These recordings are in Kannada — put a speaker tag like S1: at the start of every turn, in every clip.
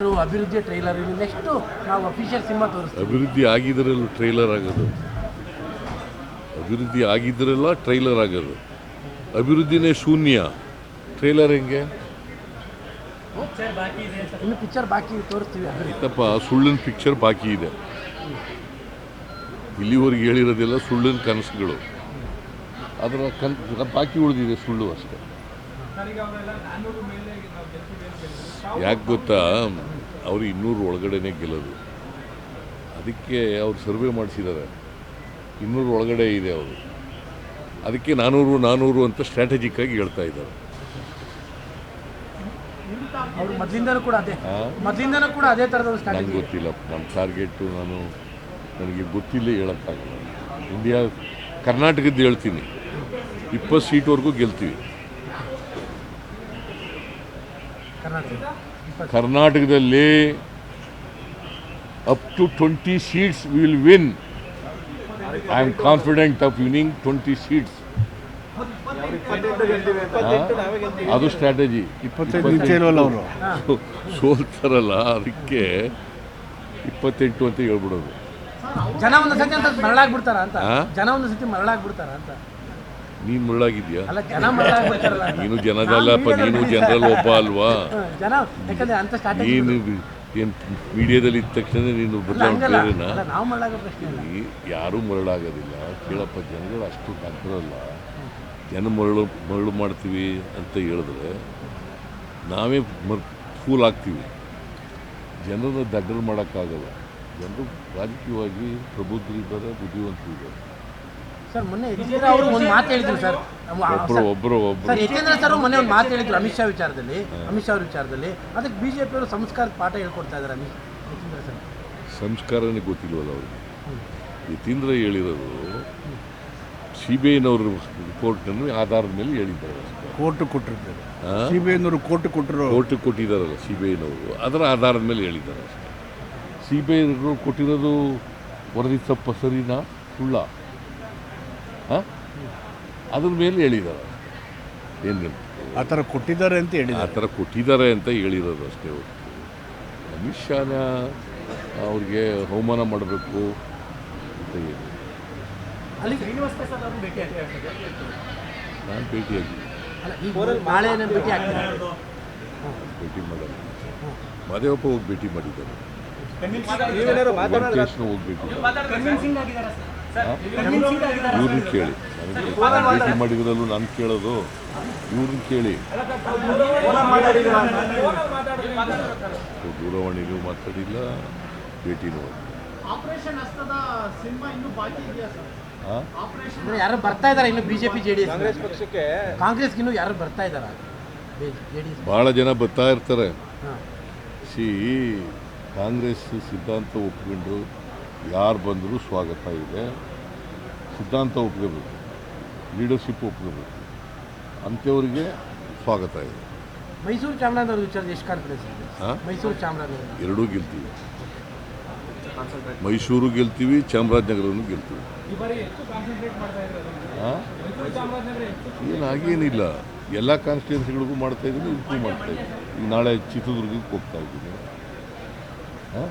S1: ಅಭಿವೃದ್ಧಿ ಟ್ರೈಲರ್ ನೆಕ್ಸ್ಟ್ ನಾವು ಅಫಿಷಿಯಲ್ ಸಿನಿಮಾ ತೋರಿಸ್ತೀವಿ.
S2: ಅಭಿವೃದ್ಧಿ ಆಗಿದ್ರಲ್ಲ ಟ್ರೈಲರ್ ಆಗೋದು. ಅಭಿವೃದ್ಧಿ ಆಗಿದ್ರೆಲ್ಲ ಟ್ರೈಲರ್ ಆಗೋದು. ಅಭಿವೃದ್ಧಿನೇ ಶೂನ್ಯ. ಟ್ರೈಲರ್ ಹೆಂಗೆ?
S1: ಇನ್ನು ಪಿಕ್ಚರ್ ಬಾಕಿ ತೋರಿಸ್ತೀವಿ ಅಭಿವೃದ್ಧಿ.
S2: ಸುಳ್ಳಿನ ಪಿಕ್ಚರ್ ಬಾಕಿ ಇದೆ. ಇಲ್ಲಿವರೆಗೆ ಹೇಳಿರೋದಿಲ್ಲ ಸುಳ್ಳಿನ ಕನಸುಗಳು. ಅದರ ಕನ್ ಬಾಕಿ ಉಳಿದಿದೆ ಸುಳ್ಳು ಅಷ್ಟೇ. ಯಾಕೆ ಗೊತ್ತಾ? ಅವರು ಇನ್ನೂರು ಒಳಗಡೆನೆ ಗೆಲ್ಲೋದು. ಅದಕ್ಕೆ ಅವ್ರು ಸರ್ವೆ ಮಾಡಿಸಿದ್ದಾರೆ ಇನ್ನೂರು ಒಳಗಡೆ ಇದೆ ಅವರು. ಅದಕ್ಕೆ ನಾನೂರು ನಾನೂರು ಅಂತ ಸ್ಟ್ರಾಟಜಿಕ್ ಆಗಿ ಹೇಳ್ತಾ ಇದ್ದಾರೆ.
S1: ಅವ್ರು ಮೊದಲಿಂದನೂ ಕೂಡ ಅದೇ.
S2: ಆ?
S1: ಕೂಡ ಅದೇ ಥರದ
S2: ನನಗೆ ಗೊತ್ತಿಲ್ಲ. ನಮ್ಮ ಟಾರ್ಗೆಟು ನಾನು ನನಗೆ ಗೊತ್ತಿಲ್ಲ ಹೇಳೋಕ್ಕಾಗಲ್ಲ. ಇಂಡಿಯಾ ಕರ್ನಾಟಕದ್ದು ಹೇಳ್ತೀನಿ. ಇಪ್ಪತ್ತು ಸೀಟ್ವರೆಗೂ ಗೆಲ್ತೀವಿ
S1: ಕರ್ನಾಟಕ ಇಪ್ಪತ್ತು
S2: ಕರ್ನಾಟಕದಲ್ಲಿ up to twenty seats will win I am confident of winning twenty seats ಅದು ಸ್ಟ್ರಾಟಜಿ ಸೋಲ್ತಾರಲ್ಲ ಅದಕ್ಕೆ ಇಪ್ಪತ್ತೆಂಟು ಅಂತ ಹೇಳ್ಬಿಡೋದು.
S1: ಜನ ಒಂದು ಸತಿ ಅಂತ ಮರಳಾಗ್ಬಿಡ್ತಾರ ಅಂತ ಜನ ಒಂದು ಸತಿ ಮರಳಾಗ್ಬಿಡ್ತಾರ ಅಂತ
S2: ನೀನು ಮುಳ್ಳಾಗಿದ್ಯಾ ನೀನು ಜನದಲ್ಲಪ್ಪ ನೀನು ಜನರಲ್ ಒಬ್ಬ ಅಲ್ವಾ? ನೀನು ಏನು ಮೀಡಿಯಾದಲ್ಲಿ ಇದ್ದ ತಕ್ಷಣ ನೀನು ಬದಲಾವಣೆ ಯಾರೂ ಮರಳಾಗೋದಿಲ್ಲ ಕೇಳಪ್ಪ ಜನಗಳು ಅಷ್ಟು ದಡ್ಡರಲ್ಲ ಜನ ಮರಳು ಮರಳು ಮಾಡ್ತೀವಿ ಅಂತ ಹೇಳಿದ್ರೆ ನಾವೇ ಮರ್ ಫೂಲ್ ಆಗ್ತೀವಿ. ಜನರನ್ನ ದಡ್ಡರು ಮಾಡೋಕ್ಕಾಗಲ್ಲ. ಜನರು ರಾಜಕೀಯವಾಗಿ ಪ್ರಬುದ್ಧರಿದ್ದಾರೆ ಬುದ್ಧಿವಂತರಿದ್ದಾರೆ.
S1: ಸರ್ ಮೊನ್ನೆ ಯತೀಂದ್ರ ಅವರು ಒಂದು ಮಾತು ಹೇಳಿದ್ರು ಸರ್.
S2: ಒಬ್ಬರು ಒಬ್ಬರು ಒಬ್ಬರು
S1: ಸರ್ ಯತೀಂದ್ರ ಸರ್ ಮೊನ್ನೆ ಒಂದು ಮಾತು ಹೇಳಿದ್ರು ಅಮಿತ್ ಶಾ ವಿಚಾರದಲ್ಲಿ. ಅಮಿತ್ ಶಾ ಅವ್ರ ವಿಚಾರದಲ್ಲಿ. ಅದಕ್ಕೆ ಬಿಜೆಪಿ ಅವರು ಸಂಸ್ಕಾರದ ಪಾಠ ಹೇಳ್ಕೊಡ್ತಾ ಇದ್ದಾರೆ ಅಮಿತ್ ಯತೀಂದ್ರ ಸರ್.
S2: ಸಂಸ್ಕಾರನೇ ಗೊತ್ತಿಲ್ವಲ್ಲ ಅವ್ರಿಗೆ? ಯತೀಂದ್ರ ಹೇಳಿರೋದು ಸಿ ಬಿ ಐನವ್ರ ರಿಪೋರ್ಟ್ನನ್ನು ಆಧಾರದ ಮೇಲೆ ಹೇಳಿದ್ದಾರೆ
S3: ಕೋರ್ಟ್ ಕೊಟ್ಟಿರ್ತಾರೆ? ಸಿ ಬಿ ಐನವರು ಕೋರ್ಟ್ ಕೊಟ್ಟರು
S2: ಕೋರ್ಟ್ ಕೊಟ್ಟಿದ್ದಾರಲ್ಲ ಸಿ ಬಿ ಐನವರು ಅದರ ಆಧಾರದ ಮೇಲೆ ಹೇಳಿದ್ದಾರೆ ಸಿಬಿಐ ಸಿ ಬಿ ಐನವರು ಕೊಟ್ಟಿರೋದು ವರದಿ ತಪ್ಪ ಸರಿನಾ? ಸುಳ್ಳ? ಹಾಂ? ಅದ್ರ ಮೇಲೆ ಹೇಳಿದ್ದಾರೆ ಏನು
S3: ಆ ಥರ ಕೊಟ್ಟಿದ್ದಾರೆ ಅಂತ
S2: ಆ
S3: ಹೇಳಿದ್ದಾರೆ
S2: ಥರ ಕೊಟ್ಟಿದ್ದಾರೆ ಅಂತ ಹೇಳಿರೋದು ಅಷ್ಟೇ ಹೊತ್ತು ಅಮಿತ್ ಶಾನ ಅವ್ರಿಗೆ ಅವಮಾನ ಮಾಡಬೇಕು ಅಂತ ಹೇಳಿ ನಾನು ಭೇಟಿಯಾಗಿ
S1: ಭೇಟಿ
S2: ಮಾಡಲ್ಲ. ಮಾದೇವಪ್ಪ ಹೋಗಿ ಭೇಟಿ ಮಾಡಿದ್ದಾರೆ. ಹೋಗಿ ಭೇಟಿ ಮಾಡಿದ್ದಾರೆ. ಇವ್ರನ್ನ ಕೇಳಿ. ಭೇಟಿ ಮಾಡಿದ್ರಲ್ಲೂ ನಾನು ಕೇಳೋದು. ಇವ್ರನ್ನ ಕೇಳಿ. ದೂರವಾಣಿಗೂ ಮಾತಾಡಿಲ್ಲ ಭೇಟಿನೂ ನೋಡಿ
S4: ಆಪರೇಷನ್ ಹಸ್ತದ ಸಿನಿಮಾ ಇನ್ನೂ ಬಾಕಿ ಇದೆಯಾ ಸರ್?
S2: ಆ?
S1: ಅಂದ್ರೆ ಯಾರು ಬರ್ತಾ ಇದಾರೆ? ಇನ್ನು BJP J D S
S4: Congress ಪಕ್ಷಕ್ಕೆ
S1: ಕಾಂಗ್ರೆಸ್ಗೆ ಇನ್ನು ಯಾರು ಬರ್ತಾ ಇದಾರೆ?
S2: ಬಹಳ ಜನ ಬರ್ತಾ ಇರ್ತಾರೆ. ಸಿ ಕಾಂಗ್ರೆಸ್ ಸಿದ್ಧಾಂತ ಒಪ್ಕೊಂಡು ಯಾರು ಬಂದರೂ ಸ್ವಾಗತ ಇದೆ. ಸಿದ್ಧಾಂತ ಒಪ್ಕೋಬೇಕು. ಲೀಡರ್ಶಿಪ್ ಒಪ್ಕೋಬೇಕು. ಅಂಥವ್ರಿಗೆ ಸ್ವಾಗತ ಇದೆ.
S1: ಮೈಸೂರು ಚಾಮರಾಜನಗರ ವಿಚಾರ ಎಷ್ಟು ಕಾನ್ಫಿಡೆನ್ಸ್
S2: ಹಾಂ
S1: ಮೈಸೂರು ಚಾಮರಾಜನಗರ.
S2: ಎರಡೂ ಗೆಲ್ತೀವಿ. ಮೈಸೂರು ಗೆಲ್ತೀವಿ ಚಾಮರಾಜನಗರನು ಗೆಲ್ತೀವಿ. ಏನಾಗೇನಿಲ್ಲ ಎಲ್ಲ ಕಾನ್ಸ್ಟಿಟ್ಯೂನ್ಸಿಗಳಿಗೂ ಮಾಡ್ತಾ ಇದ್ದೀನಿ ಇದಕ್ಕೂ ಮಾಡ್ತಾ ಇದ್ದೀನಿ. ಈಗ ನಾಳೆ ಚಿತ್ರದುರ್ಗಕ್ಕೆ ಹೋಗ್ತಾ ಇದ್ದೀನಿ. ಹಾಂ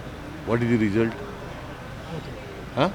S2: What is the result? Huh?